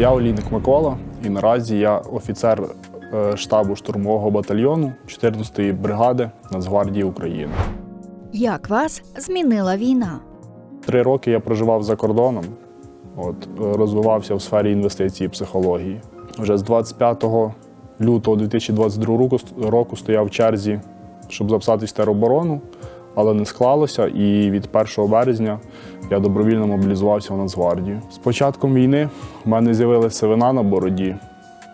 Я Олійник Микола, і наразі я офіцер е, штабу штурмового батальйону 14-ї бригади Нацгвардії України. Як вас змінила війна? Три роки я проживав за кордоном, от, е, розвивався в сфері інвестицій і психології. Вже з 25 лютого 2022 року, року стояв в черзі, щоб записатись в тероборону, але не склалося. І від 1 березня я добровільно мобілізувався в Нацгвардію. З початком війни в мене з'явилася сивина на бороді.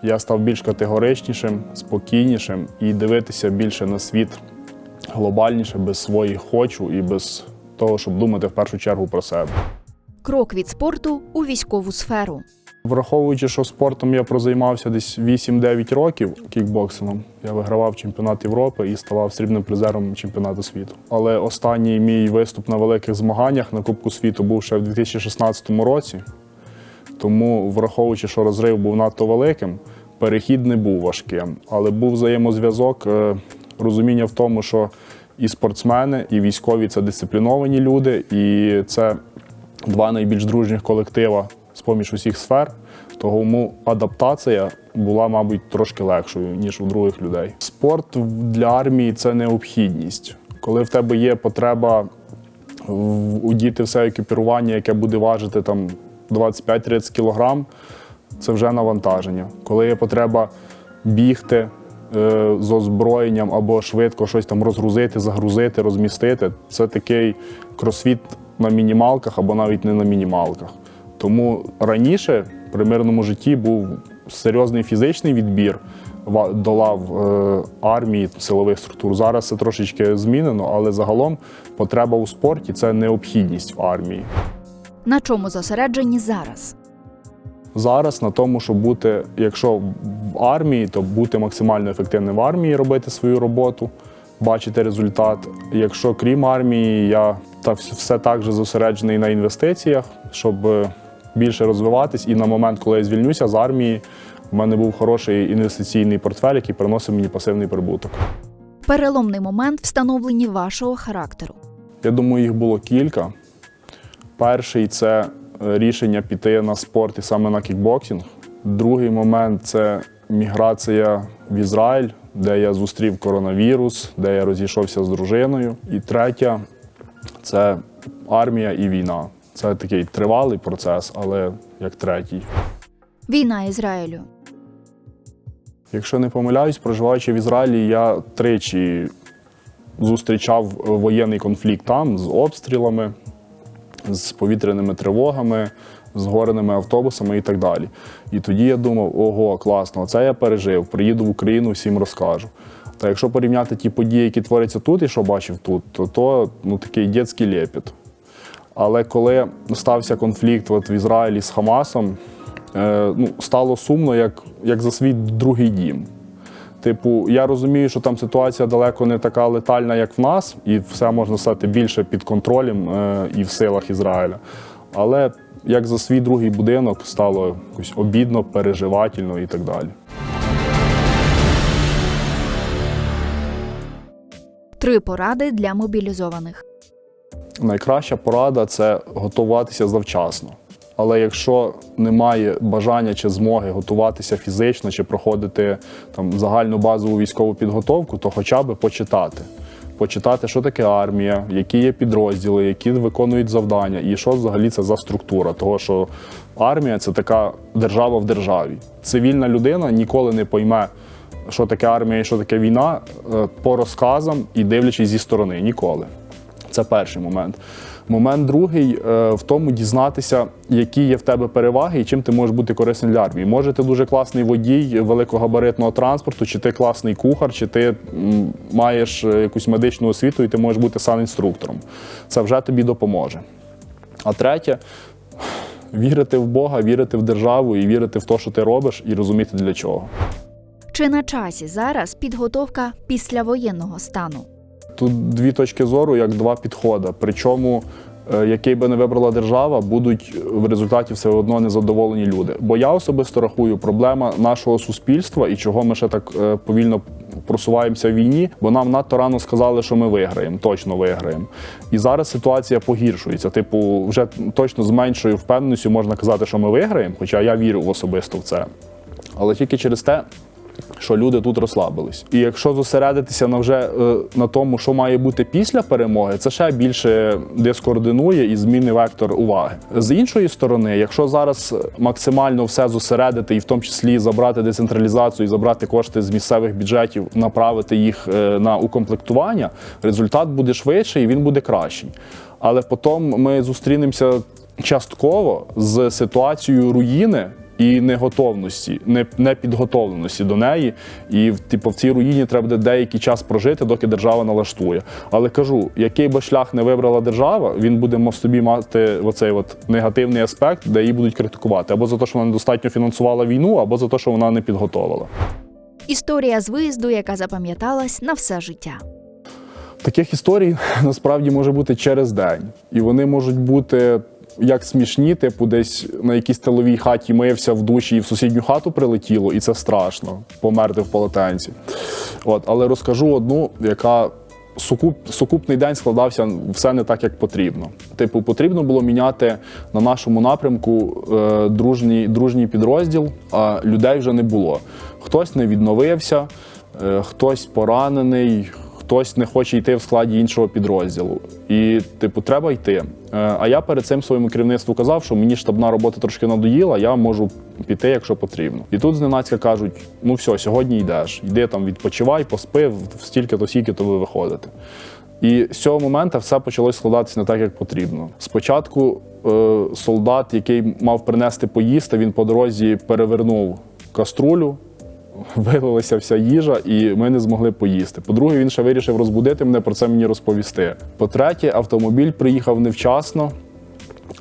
Я став більш категоричнішим, спокійнішим і дивитися більше на світ глобальніше, без своїх хочу і без того, щоб думати в першу чергу про себе. Крок від спорту у військову сферу. Враховуючи, що спортом я прозаймався десь 8-9 років кікбоксингом, я вигравав чемпіонат Європи і ставав срібним призером чемпіонату світу. Але останній мій виступ на великих змаганнях на Кубку світу був ще в 2016 році. Тому, враховуючи, що розрив був надто великим, перехід не був важким, але був взаємозв'язок, е, розуміння в тому, що і спортсмени, і військові це дисципліновані люди, і це два найбільш дружніх колектива поміж усіх сфер. Тому адаптація була, мабуть, трошки легшою, ніж у других людей. Спорт для армії це необхідність. Коли в тебе є потреба удіти все екіпірування, яке буде важити там 25-30 кілограм, це вже навантаження. Коли є потреба бігти е, з озброєнням або швидко щось там розгрузити, загрузити, розмістити, це такий кросфіт на мінімалках або навіть не на мінімалках. Тому раніше при мирному житті був серйозний фізичний відбір до лав е, армії, силових структур. Зараз це трошечки змінено, але загалом потреба у спорті це необхідність в армії. На чому зосереджені зараз? Зараз на тому, щоб бути, якщо в армії, то бути максимально ефективним в армії, робити свою роботу, бачити результат. Якщо крім армії, я та все так же зосереджений на інвестиціях, щоб е, більше розвиватись. І на момент, коли я звільнюся з армії, в мене був хороший інвестиційний портфель, який приносив мені пасивний прибуток. Переломний момент встановлення вашого характеру. Я думаю, їх було кілька. Перший це е, рішення піти на спорт і саме на кікбоксинг. Другий момент це міграція в Ізраїль, де я зустрів коронавірус, де я розійшовся з дружиною. І третя це армія і війна. Це такий тривалий процес, але як третій. Війна Ізраїлю. Якщо не помиляюсь, проживаючи в Ізраїлі, я тричі зустрічав воєнний конфлікт там з обстрілами, з повітряними тривогами, з гореними автобусами і так далі. І тоді я думав, ого, класно, це я пережив, приїду в Україну, всім розкажу. Та якщо порівняти ті події, які творяться тут і що бачив тут, то то ну, такий дитячий лепіт. Але коли стався конфлікт от в Ізраїлі з Хамасом, е, ну, стало сумно, як, як за свій другий дім. Типу, я розумію, що там ситуація далеко не така летальна, як в нас, і все можна стати більше під контролем е, і в силах Ізраїля. Але як за свій другий будинок стало якось обідно, переживательно і так далі. Три поради для мобілізованих. Найкраща порада це готуватися завчасно. Але якщо немає бажання чи змоги готуватися фізично чи проходити там загальну базову військову підготовку, то хоча б почитати. Почитати, що таке армія, які є підрозділи, які виконують завдання, і що взагалі це за структура. Того, що армія це така держава в державі. Цивільна людина ніколи не пойме, що таке армія і що таке війна е, по розказам і дивлячись зі сторони. Ніколи. Це перший момент. Момент другий е, в тому дізнатися, які є в тебе переваги і чим ти можеш бути корисним для армії. Може, ти дуже класний водій великогабаритного транспорту, чи ти класний кухар, чи ти маєш е, якусь медичну освіту, і ти можеш бути санінструктором. Це вже тобі допоможе. А третє вірити в Бога, вірити в державу і вірити в те, що ти робиш, і розуміти для чого. Чи на часі зараз підготовка післявоєнного стану? Тут дві точки зору, як два підходи. Причому е, який би не вибрала держава, будуть в результаті все одно незадоволені люди. Бо я особисто рахую, проблема нашого суспільства і чого ми ще так е, повільно просуваємося в війні, бо нам надто рано сказали, що ми виграємо, точно виграємо. І зараз ситуація погіршується. Типу, вже точно з меншою впевненістю можна казати, що ми виграємо, хоча я вірю особисто в це. Але тільки через те, що люди тут розслабились. І якщо зосередитися на вже е, на тому, що має бути після перемоги, це ще більше дискоординує і зміни вектор уваги. З іншої сторони, якщо зараз максимально все зосередити, і в тому числі забрати децентралізацію, і забрати кошти з місцевих бюджетів, направити їх е, на укомплектування, результат буде швидший і він буде кращий. Але потім ми зустрінемося частково з ситуацією руїни і неготовності, непідготовленості до неї. І типу, в цій руїні треба буде деякий час прожити, доки держава налаштує. Але кажу, який би шлях не вибрала держава, він буде в собі мати оцей от негативний аспект, де її будуть критикувати або за те, що вона недостатньо фінансувала війну, або за те, що вона не підготовила. Історія з виїзду, яка запам'яталась на все життя. Таких історій насправді може бути через день, і вони можуть бути. Як смішні, типу, десь на якійсь тиловій хаті мився в душі і в сусідню хату прилетіло, і це страшно померти в полотенці. От, але розкажу одну, яка сукуп, сукупний день складався все не так, як потрібно. Типу, потрібно було міняти на нашому напрямку е, дружній, дружній підрозділ, а людей вже не було. Хтось не відновився, е, хтось поранений, хтось не хоче йти в складі іншого підрозділу. І, типу, треба йти. Е, А я перед цим своєму керівництву казав, що мені штабна робота трошки надоїла, я можу піти, якщо потрібно. І тут зненацька кажуть: ну все, сьогодні йдеш, йди там, відпочивай, поспи, стільки-то, стільки-то ви виходите. І з цього моменту все почалось складатися не так, як потрібно. Спочатку е, солдат, який мав принести поїсти, він по дорозі перевернув каструлю, вилилася вся їжа, і ми не змогли поїсти. По-друге, він ще вирішив розбудити мене про це мені розповісти. По-третє, автомобіль приїхав невчасно.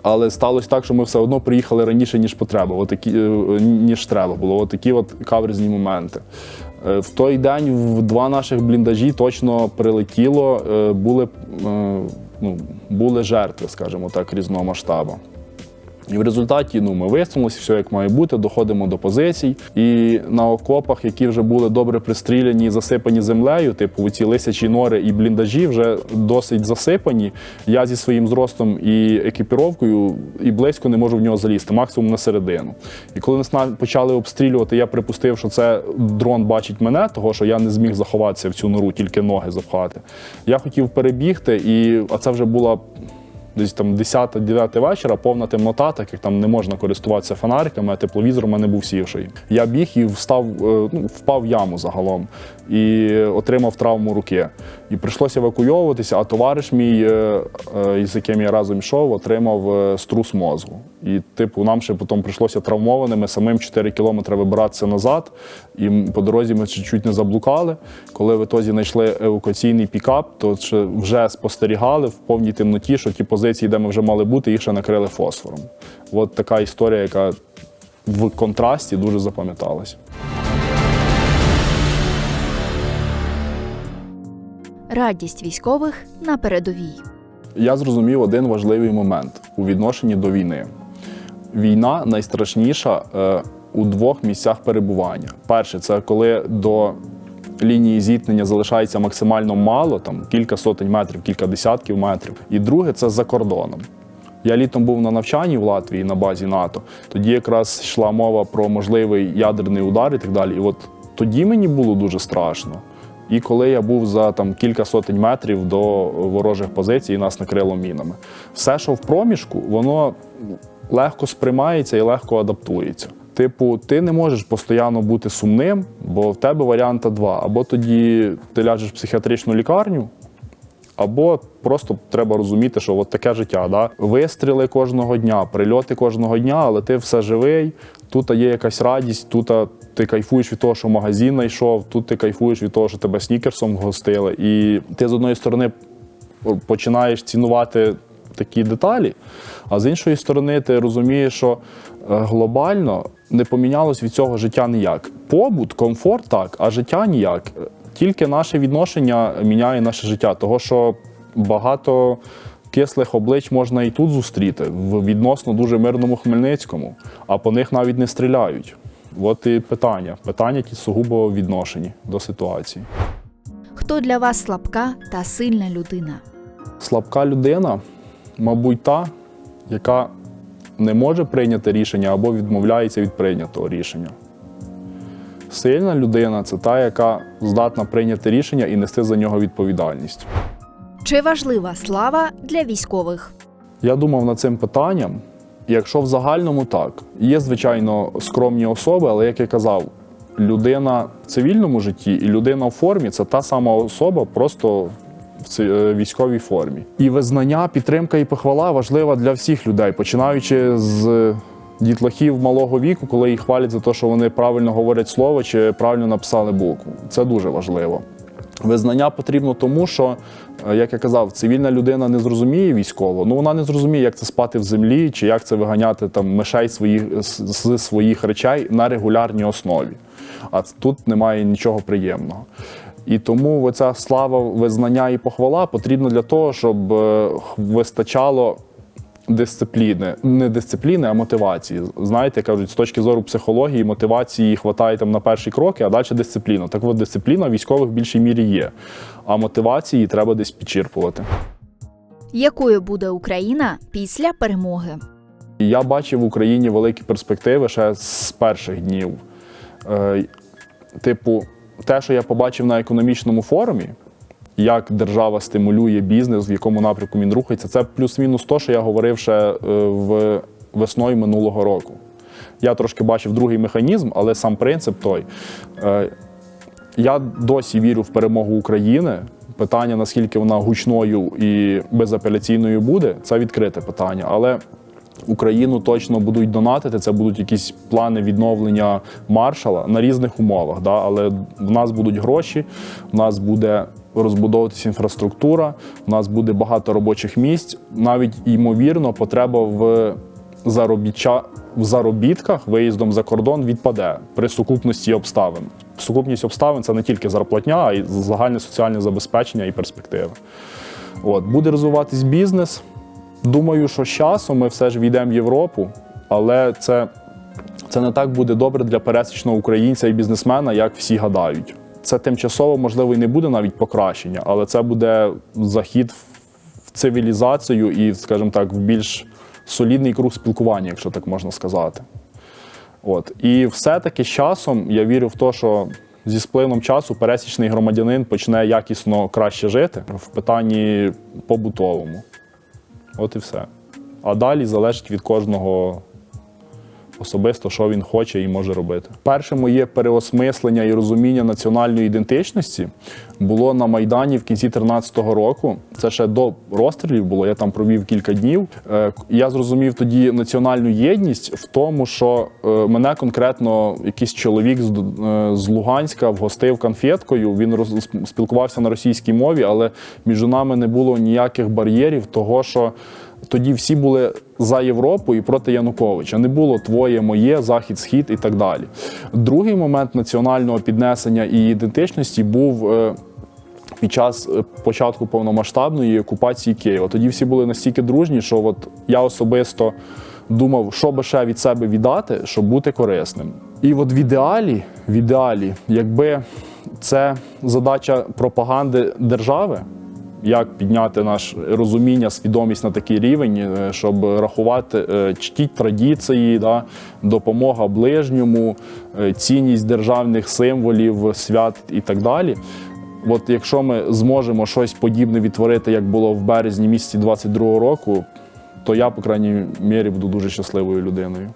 Але сталося так, що ми все одно приїхали раніше, ніж потреба, отакі, е, ніж треба було. Отакі от каверзні моменти. Е, В той день в два наших бліндажі точно прилетіло, е, були, ну, були жертви, скажімо так, різного масштабу. І в результаті ну, ми висунулися, все як має бути, доходимо до позицій. І на окопах, які вже були добре пристріляні засипані землею, типу ці лисячі нори і бліндажі вже досить засипані. Я зі своїм зростом і екіпіровкою і близько не можу в нього залізти, максимум на середину. І коли нас на- почали обстрілювати, я припустив, що це дрон бачить мене, того що я не зміг заховатися в цю нору, тільки ноги запхати. Я хотів перебігти, і а це вже була десь там 10-9 вечора, повна темнота, так як там не можна користуватися фонариками, а тепловізор у мене був сівший. Я біг і встав, е, ну, впав в яму загалом і отримав травму руки. І прийшлося евакуйовуватися, а товариш мій, е, е, з яким я разом йшов, отримав е, струс мозку. І, типу, нам ще потім прийшлося травмованими самим 4 кілометри вибиратися назад. І по дорозі ми чуть не заблукали. Коли в ітозі знайшли евакуаційний пікап, то вже спостерігали в повній темноті, що ті позиції, де ми вже мали бути, їх ще накрили фосфором. От така історія, яка в контрасті дуже запам'яталась. Радість військових на передовій. Я зрозумів один важливий момент у відношенні до війни. Війна найстрашніша е, у двох місцях перебування. Перше, це коли до лінії зіткнення залишається максимально мало, там кілька сотень метрів, кілька десятків метрів. І друге це за кордоном. Я літом був на навчанні в Латвії на базі НАТО. Тоді якраз йшла мова про можливий ядерний удар і так далі. І от тоді мені було дуже страшно. І коли я був за там кілька сотень метрів до ворожих позицій, нас накрило мінами. Все, що в проміжку, воно легко сприймається і легко адаптується. Типу, ти не можеш постійно бути сумним, бо в тебе варіанта два. Або тоді ти ляжеш в психіатричну лікарню, або просто треба розуміти, що от таке життя. Да? Вистріли кожного дня, прильоти кожного дня, але ти все живий. Тут є якась радість, тут ти кайфуєш від того, що магазин знайшов, тут ти кайфуєш від того, що тебе снікерсом гостили. І ти з одної сторони починаєш цінувати такі деталі, а з іншої сторони, ти розумієш, що е, глобально не помінялось від цього життя ніяк. Побут, комфорт так, а життя ніяк. Тільки наше відношення міняє наше життя, того що багато кислих облич можна і тут зустріти в відносно дуже мирному Хмельницькому, а по них навіть не стріляють. От і питання. Питання ті сугубо відношені до ситуації. Хто для вас слабка та сильна людина? Слабка людина, мабуть, та, яка не може прийняти рішення або відмовляється від прийнятого рішення. Сильна людина це та, яка здатна прийняти рішення і нести за нього відповідальність. Чи важлива слава для військових? Я думав над цим питанням. Якщо в загальному так, є, звичайно, скромні особи, але як я казав, людина в цивільному житті і людина в формі це та сама особа, просто в е, військовій формі. І визнання, підтримка і похвала важлива для всіх людей, починаючи з дітлахів малого віку, коли їх хвалять за те, що вони правильно говорять слово чи правильно написали букву. Це дуже важливо. Визнання потрібно тому, що, е, як я казав, цивільна людина не зрозуміє військово, ну вона не зрозуміє, як це спати в землі, чи як це виганяти там мишей своїх, з, своїх речей на регулярній основі. А тут немає нічого приємного. І тому оця слава, визнання і похвала потрібна для того, щоб е, вистачало дисципліни, не дисципліни, а мотивації. Знаєте, кажуть, з точки зору психології, мотивації хватає там на перші кроки, а далі дисципліна. Так от дисципліна військових в більшій мірі є. А мотивації треба десь підчерпувати. Якою буде Україна після перемоги? Я бачив в Україні великі перспективи ще з перших днів. Е, типу, те, що я побачив на економічному форумі, як держава стимулює бізнес, в якому напрямку він рухається, це плюс-мінус то, що я говорив ще е, в весною минулого року. Я трошки бачив другий механізм, але сам принцип той. Е, Я досі вірю в перемогу України. Питання, наскільки вона гучною і безапеляційною буде, це відкрите питання. Але Україну точно будуть донатити. Це будуть якісь плани відновлення маршала на різних умовах. Да? Але в нас будуть гроші, в нас буде розбудовуватися інфраструктура, в нас буде багато робочих місць. Навіть ймовірно, потреба в заробітча в заробітках виїздом за кордон відпаде при сукупності обставин. Сукупність обставин це не тільки зарплатня, а й загальне соціальне забезпечення і перспективи. От буде розвиватись бізнес. Думаю, що з часом ми все ж війдемо в Європу, але це, це не так буде добре для пересічного українця і бізнесмена, як всі гадають. Це тимчасово, можливо, і не буде навіть покращення, але це буде захід в цивілізацію і, скажімо так, в більш солідний круг спілкування, якщо так можна сказати. От. І все-таки з часом я вірю в те, що зі сплином часу пересічний громадянин почне якісно краще жити в питанні побутовому. От і все. А далі залежить від кожного особисто, що він хоче і може робити. Перше моє переосмислення і розуміння національної ідентичності було на Майдані в кінці 2013 року. Це ще до розстрілів було. Я там провів кілька днів. Е, Я зрозумів тоді національну єдність в тому, що е, мене конкретно якийсь чоловік з, е, з Луганська вгостив конфеткою. Він роз, спілкувався на російській мові, але між нами не було ніяких бар'єрів, того що тоді всі були за Європу і проти Януковича. Не було твоє, моє, захід, схід і так далі. Другий момент національного піднесення і ідентичності був. е, Під час е, початку повномасштабної окупації Києва тоді всі були настільки дружні, що от я особисто думав, що би ще від себе віддати, щоб бути корисним. І от в ідеалі, в ідеалі, якби це задача пропаганди держави, як підняти наше розуміння, свідомість на такий рівень, е, щоб рахувати е, чтіть традиції, да, допомога ближньому, е, цінність державних символів, свят і так далі. От якщо ми зможемо щось подібне відтворити, як було в березні місяці 22-го року, то я, по крайній мірі, буду дуже щасливою людиною.